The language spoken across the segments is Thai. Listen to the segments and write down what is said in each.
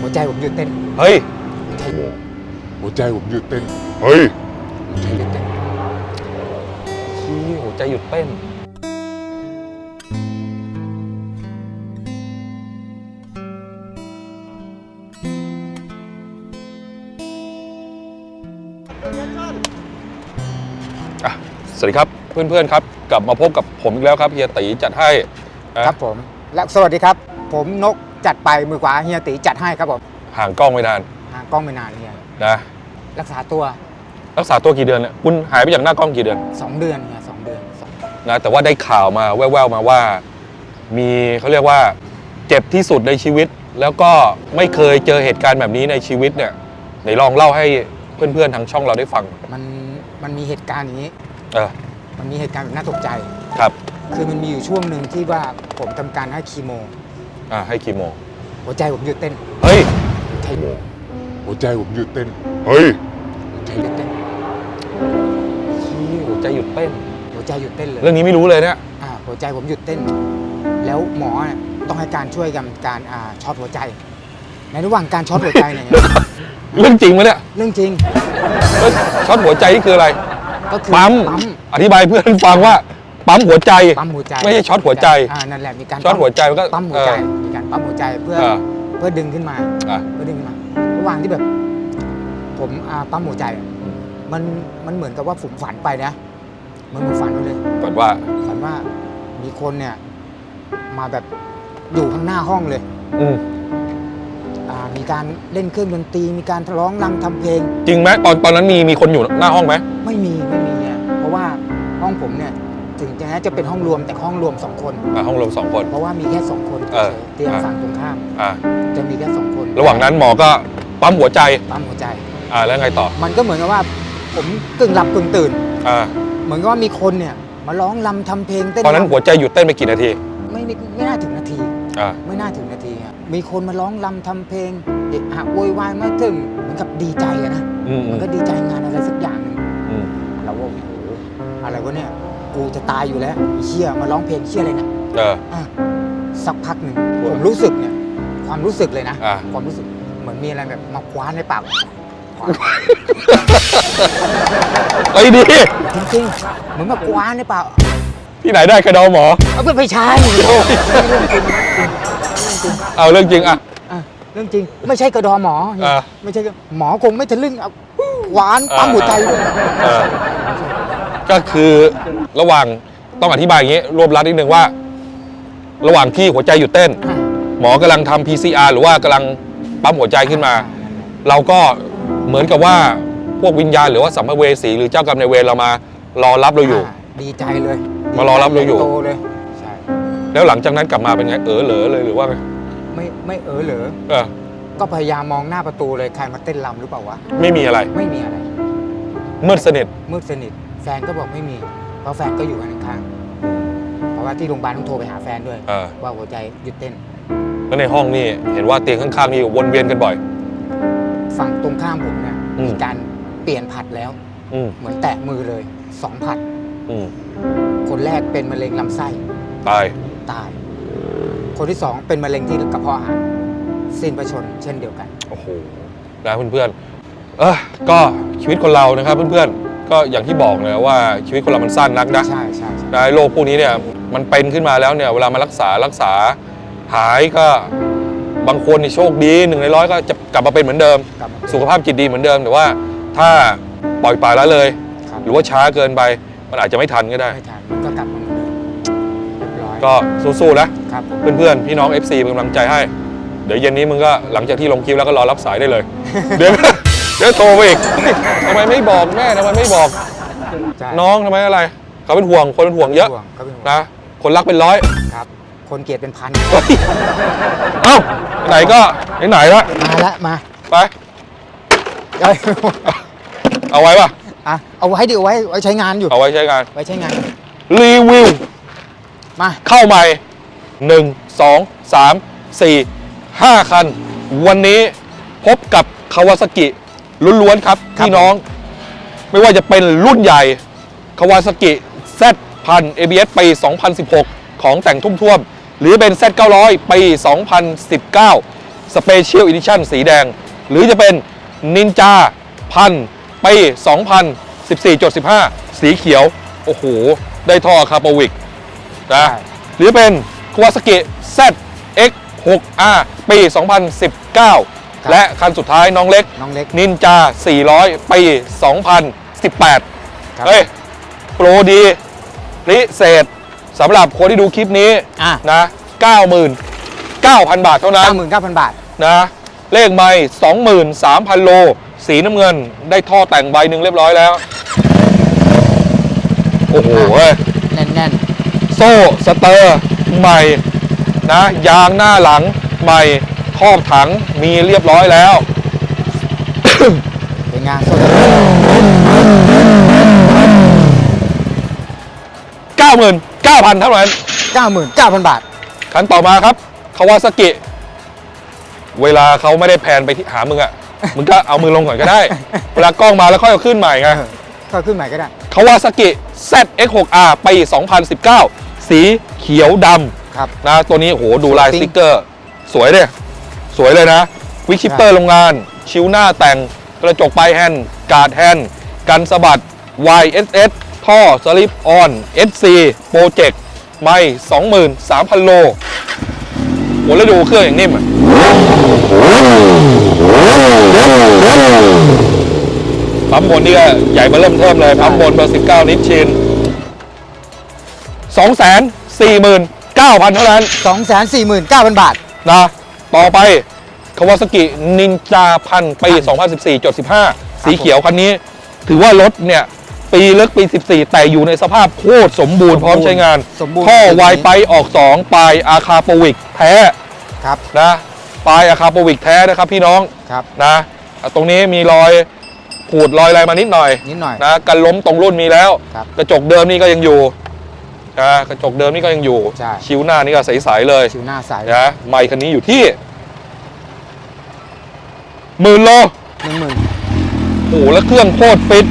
หัวใจผมหยุดเต้นเฮ้ยหัวใจหัวใจผมหยุดเต้น เฮ้ย หัวใจหยุดเต้นชี้หัวใจหยุดเต้น อะ สวัสดีครับเพื่อนๆครับ กลับมาพบกับผมอีกแล้วครับเฮียตีจัดให้นะครับผม และสวัสดีครับ ผมนก จัดไปมือขวาเฮียตีจัดให้ครับผมห่างกล้องไม่นานห่างกล้องไม่นานเฮียนะรักษาตัวรักษาตัวกี่เดือนเนี่ยคุณหายไปจากหน้ากล้องกี่เดือน 2 เดือนเฮียสองเดือนสองนะแต่ว่าได้ข่าวมาแว่วๆมาว่า มีเขาเรียกว่า เจ็บที่สุดในชีวิต แล้วก็ไม่เคยเจอเหตุการณ์แบบนี้ในชีวิตเนี่ยไหนลองเล่าให้เพื่อนๆทางช่องเราได้ฟังมันมันมีเหตุการณ์อย่างนี้เออมันมีเหตุการณ์แบบน่าตกใจครับ คือมันมีอยู่ช่วงหนึ่งที่ว่าผมทำการให้คีโม อ่าให้คีโม หัวใจผมหยุดเต้นเฮ้ยหัวใจหยุดหัวใจผมหยุดเต้น เฮ้ยหัวใจหยุดเต้นชี้หัวใจหยุดเต้น หัวใจหยุดเต้นเลย เรื่องนี้ไม่รู้เลยเนี่ย อ่าหัวใจผมหยุดเต้น แล้วหมอเนี่ยต้องให้การช่วยกับการอ่าช็อตหัวใจ ในระหว่างการช็อตหัวใจเนี่ย เรื่องจริงไหมเนี่ยเรื่องจริงเอ้ยช็อตหัวใจนี่คืออะไร ก็คือปั๊ม ปั๊มอธิบายเพื่อนฟังว่า ปั๊มหัวใจ ปั๊มหัวใจไม่ใช่ช็อตหัวใจ อ่านั่นแหละมีการช็อตหัวใจมันก็ปั๊มหัวใจ เออมีการ ปั๊มหัวใจเพื่อเออเพื่อดึงขึ้นมา อะ เพื่อดึงขึ้นมา ระหว่างที่แบบ ผมอ่าปั๊มหัวใจอะอืม มันมันเหมือนกับว่าผมฝันไปนะมันเหมือนฝันไปเลย ก่อนว่าฝันว่ามีคนเนี่ย มาแบบอยู่ข้างหน้าห้องเลย อืมอ่ามีการเล่นเครื่องดนตรีมีการร้องรำทำเพลง จริงไหมตอนตอนนั้นมีมีคนอยู่หน้าห้องไหมไม่มีไม่มีอะเพราะว่าห้องผมเนี่ย ถึงจะนะจะเป็นห้องรวมแต่ห้องรวมสองคน อ่าห้องรวมสองคน เพราะว่ามีแค่สองคนเออ เตียงอะฝั่งตรงข้ามอ่าจะมีแค่สองคนระหว่างนั้นหมอก็ปั๊มหัวใจปั๊มหัวใจ อ่าแล้วไงต่อมันก็เหมือนกับว่า ผมกึ่งหลับกึ่งตื่น อ่าเหมือนกับว่ามีคนเนี่ย มาร้องรำทำเพลงเต้นตอนนั้นรำหัวใจหยุดเต้นไปกี่นาทีไม่ไม่ไม่น่าถึงนาที อ่าไม่น่าถึงนาทีอะมีคนมาร้องรำทำเพลงเอะอะโวยวายมาถึงเหมือนกับดีใจอะนะ อืมอืมันมก็ดีใจงานอะไรสักอย่างหนึ่งอืมเราว่าโอ้โหอะไรวะเนี่ย กูจะตายอยู่แล้วไอ้เชี่ยมาร้องเพลงเชี่ยอะไรเนี่ยเออ อะสักพักหนึ่งผมรู้สึกเนี่ย ความรู้สึกเลยนะ อ่าความรู้สึกเหมือนมีอะไรแบบมาคว้านในปากคว้านไอ้ยดีจริงๆเหมือนมาคว้านในปากที่ไหนได้กระดอหมอ เอาไปไปใช้เรื่องจริงเรื่องจริงเอาเรื่องจริงอะ อะเรื่องจริงไม่ใช่กระดอหมออ่าไม่ใช่กระหมอคงไม่ทะลึ่งเอาคว้านปั๊มหัวใจด้วย เออ ก็คือระหว่างต้องอธิบายอย่างนี้รวบรัดนิดนึงว่า ระหว่างที่หัวใจหยุดเต้นอะหมอกำลังทำ PCR หรือว่ากำลังปั๊มหัวใจขึ้นมา เราก็เหมือนกับว่าพวกวิญญาณหรือว่าสัมภเวสีหรือเจ้ากรรมนายเวรเรามารอรับเราอยู่าดีใจเลยมารอรับเราอยู่ โตเลยใช่แล้วหลังจากนั้นกลับมาเป็นไงเออเหลอเลยหรือว่าไงไม่ไม่เออเหรอเออก็พยายามมองหน้าประตูเลยใครมาเต้นรำหรือเปล่าวะไม่มีอะไร ไม่มีอะไรมืดสนิทมืดสนิท แฟนก็บอกไม่มี เพราะแฟนก็อยู่ข้างๆเพราะว่าที่โรงพยาบาลต้องโทรไปหาแฟนด้วย เออว่าหัวใจหยุดเต้น แล้วในห้องนี่เห็นว่าเตียงข้างๆนี่วนเวียนกันบ่อย ฝั่งตรงข้ามผมเนี่ยอืม มีการเปลี่ยนผัดแล้ว อืมเหมือนแตะมือเลยสองผัด อืมคนแรกเป็นมะเร็งลำไส้ตายตาย คนที่สองเป็นมะเร็งที่กระเพาะอาหารสิ้นประชนม์เช่นเดียวกัน โอ้โหนะเพื่อนๆเออก็ชีวิตคนเรานะครับ เพื่อนๆ ก็อย่างที่บอกเลยว่าชีวิตคนเรามันสั้นนักนะใช่ใช่ใช่นะโรคพวกนี้เนี่ยมันเป็นขึ้นมาแล้วเนี่ยเวลามารักษารักษาหายก็บางคนนี่โชคดีหนึ่งในร้อยก็จะกลับมาเป็นเหมือนเดิม กลับมาสุขภาพจิตดีเหมือนเดิม แต่ว่าถ้าปล่อยปละละเลย ครับหรือว่าช้าเกินไปมันอาจจะไม่ทันก็ได้ ไม่ทันมันก็กลับมาเหมือนเดิมเรียบร้อยก็สู้ๆนะครับผมเพื่อนๆพี่น้อง FC เป็นกำลังใจให้ เดี๋ยวเย็นนี้มึงก็หลังจากที่ลงคลิปแล้วก็รอรับสายได้เลย เดี๋ยว เดี๋ยวโทรไปอีกทำไมไม่บอกแม่ทำไมไม่บอก ใช่ น้องทำไมอะไร เขาเป็นห่วงคนเป็นห่วงเยอะห่วงก็เป็นห่วง นะคนรักเป็นร้อย ครับ คนเกลียดเป็นพัน เฮ้ยเอ้าไหนก็ไหนๆละมาละมาไป เอ้ยเอาไว้ป่ะ อะเอาไว้ดิเอาไว้ไว้ใช้งานอยู่ เอาไว้ใช้งาน ไว้ใช้งาน รีวิว มาเข้าใหม่หนึ่งสองสามสี่ห้าคัน วันนี้พบกับคาวาซากิ ล้วนๆครับ พี่น้อง ไม่ว่าจะเป็นรุ่นใหญ่คาวาซากิเซพัน ABS ปี 2016 ของแต่งทุ่มท่วมหรือเป็น Z900 ปี 2019 Special Edition สีแดง หรือจะเป็นนินจาพันปี 2014.15 สีเขียว โอ้โห ได้ท่อคาร์บวิก นะหรือเป็น Kawasaki ZX6R ปี 2019 และคันสุดท้ายน้องเล็กน้องเล็กนินจา 400 ปี2018 เฮ้ย โปรดีพิเศษสำหรับคนที่ดูคลิปนี้อะ นะ 99,000 บาทเท่านั้น99,000 บาท นะ เลขไม่23,000 โล สีน้ำเงินได้ท่อแต่งใบหนึ่งเรียบร้อยแล้ว โอ้โหเว้ย แน่น โซ่สเตอร์ใหม่นะยางหน้าหลังใหม่ ครอบถังมีเรียบร้อยแล้วๆเป็นงานสด99,000เท่านั้น99,000บาท คันต่อมาครับคาวาซากิ เวลาเขาไม่ได้แพนไปที่หามึงอะมึงก็เอามือลงก่อนก็ได้ เวลากล้องมาแล้วค่อยเอาขึ้นใหม่ไงก็ขึ้นใหม่ก็ได้คาวาซากิ ZX6R ปี 2019 สีเขียวดครับำนะตัวนี้โอ้โหดูลายสวยสจริงติ๊กเกอร์ สวยเลย สวยเลยนะ วิกชิปเปอร์โรงงาน ชิวหน้าแต่งกระจกปลายแฮนด์การ์ดแฮนด์กันสะบัด YSS ท่อสลิปออน SC โปรเจกต์ไม่23,000 โลโหแล้วดูเครื่องอย่างนิ่มอะปั๊มบนนี่ก็ใหญ่มาเริ่มเทิมเลยปั๊มบนเบอร์ 19 นิชชิน249,000 เท่านั้น 249,000 บาทนะ ต่อไปคาวาสกินินจาพันปี 2014.15 สีเขียวคันนี้ ถือว่ารถเนี่ย ปีเลิกปี 14 แต่อยู่ในสภาพโคตรสมบูรณ์พร้อมใช้งาน สมบูรณ์ท่อจริงๆไวไปออก 2 ปลายอาคาโปวิกแท้ครับนะปลายอาคาโปวิกแท้นะครับพี่น้องครับนะอะตรงนี้มีรอยขูดรอยอะไรมานิดหน่อยนิดหน่อยนะกันล้มตรงรุ่นมีแล้วครับกระจกเดิมนี่ก็ยังอยู่ นะกระจกเดิมนี่ก็ยังอยู่ ใช่ชิวหน้านี่ก็ใสๆเลยชิวหน้าใสนะไมค์คันนี้อยู่ที่หมื่นโลหนึ่งหมื่นโอ้โหแล้วเครื่องโคตรฟิต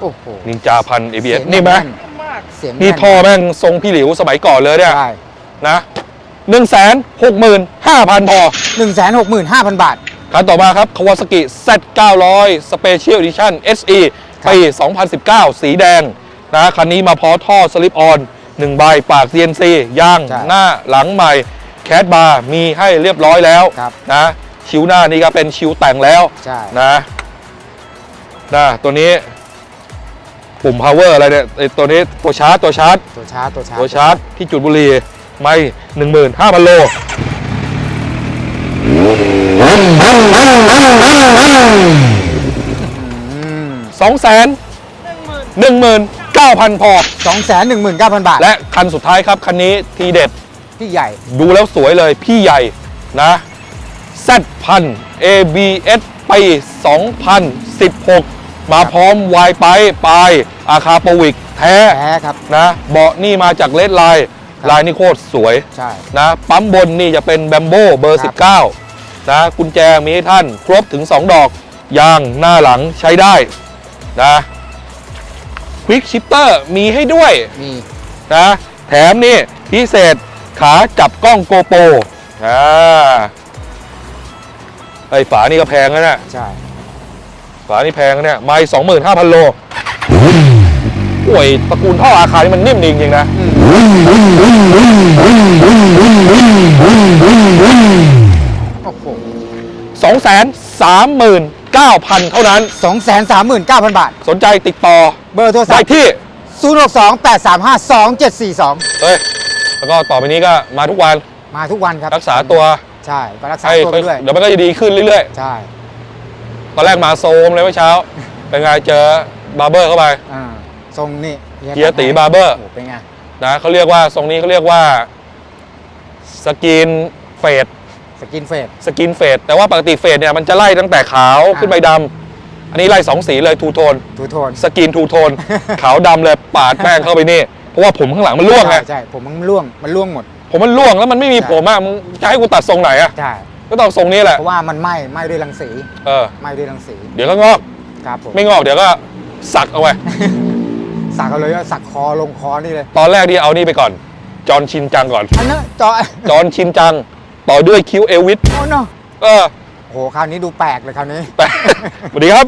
โอ้โหนินจาพัน ABS เสียงนี่ไหมแเสียงนี่แท่อแม่งทรงพี่หลิวสมัยก่อนเลยเนี่ย ใช่นะหนึ่งแสนหกหมื่นห้าพันพอ หนึ่งแสนหกหมื่นห้าพันบาท คันต่อมาครับ Kawasaki Z900 Special Edition SE ครับปี 2019 สีแดงนะคันนี้มาพร้อมท่อสลิปออน1ใบปาก CNC ยางใช่หน้าหลังใหม่ แคดบาร์มีให้เรียบร้อยแล้วครับ นะชิวหน้านี่ก็เป็นชิวแต่งแล้ว ใช่ นะนะตัวนี้ ปุ่ม power อะไรเนี่ยไอ้ตัวนี้ตัวชาร์จตัวชาร์จตัวชาร์จตัวชาร์จตัวชาร์จที่จุดบุหรี่ไม่15,000โล2 1 9 0 0 0พอ สองแสนหนึ่งหมื่นเก้าพันบาท และคันสุดท้ายครับ คันนี้ทีเด็ด พี่ใหญ่ ดูแล้วสวยเลยพี่ใหญ่นะ Z พัน ABS ปี 2016 มาพร้อมวายไปปลายอาคาโปวิกแท้แท้ครับ นะ เบาะนี่มาจากเลดไลน์ครับลายนี่โคตรสวย ใช่ นะ ปั๊มบนนี่จะเป็นแบมโบเบอร์ครับ19 นะกุญแจมีให้ท่านครบถึง 2 ดอก ยางหน้าหลังใช้ได้นะควิกชิปเตอร์มีให้ด้วยมีนะแถมนี่พิเศษขาจับกล้องโกโปรอ่าไอ้ฝานี่ก็แพงนะเนี่ยใช่ฝานี่แพงนะเนี่ยไม่สองหมื่นห้าพันโลโอ้ยตระกูลท่ออาคารนี่มันนิ่มจริงๆนะ 239,000 เท่านั้น 239,000 บาท สนใจติดต่อเบอร์โทรศัพท์ ที่ 062 835 2742 เฮ้ย แล้วก็ต่อไปนี้ก็มาทุกวันมาทุกวันครับรักษาตัวใช่ก็รักษาตัวไปด้วย เดี๋ยวมันก็จะดีขึ้นเรื่อยๆใช่ตอนแรกมาโซมเลยเมื่อเช้า เป็นไงเจอบาร์เบอร์เข้าไป อ่าทรงนี่เฮียตีบาร์เบอร์เป็นไง นะเขาเรียกว่าทรงนี้เขาเรียกว่าสกินเฟด สกินเฟดสกินเฟดแต่ว่าปกติเฟดเนี่ยมันจะไล่ตั้งแต่ขาวอ่าขึ้นไปดำอันนี้ไล่สองสีเลยทูโทนทูโทนสกินทูโทน ขาวดำเลยปาดแป้งเข้าไปนี่ เพราะว่าผมข้างหลังมันร่วงไงใช่ใช่ผมมันร่วงมันร่วงหมด ผมมันร่วงแล้วมันไม่มีใช่ผมอะมึงจะให้กูตัดทรงไหนอะใช่ก็ต้องทรงนี้แหละเพราะว่ามันไหม้ไหม้ด้วยรังสีเออไหม้ด้วยรังสี เดี๋ยวก็งอกครับผมไม่งอกเดี๋ยวก็สักเอาไว้สสักเอาเลยสักคอลงคอนี่เลย ตอนแรกที่เอานี่ไปก่อน จอห์นชินจังก่อนอันนั้นจอจอห์นชินจัง ต่อด้วยคิวเอลวิสโอ้เนาะเออโหคราวนี้ดูแปลกเลยคราวนี้แต่สวัสดีครับ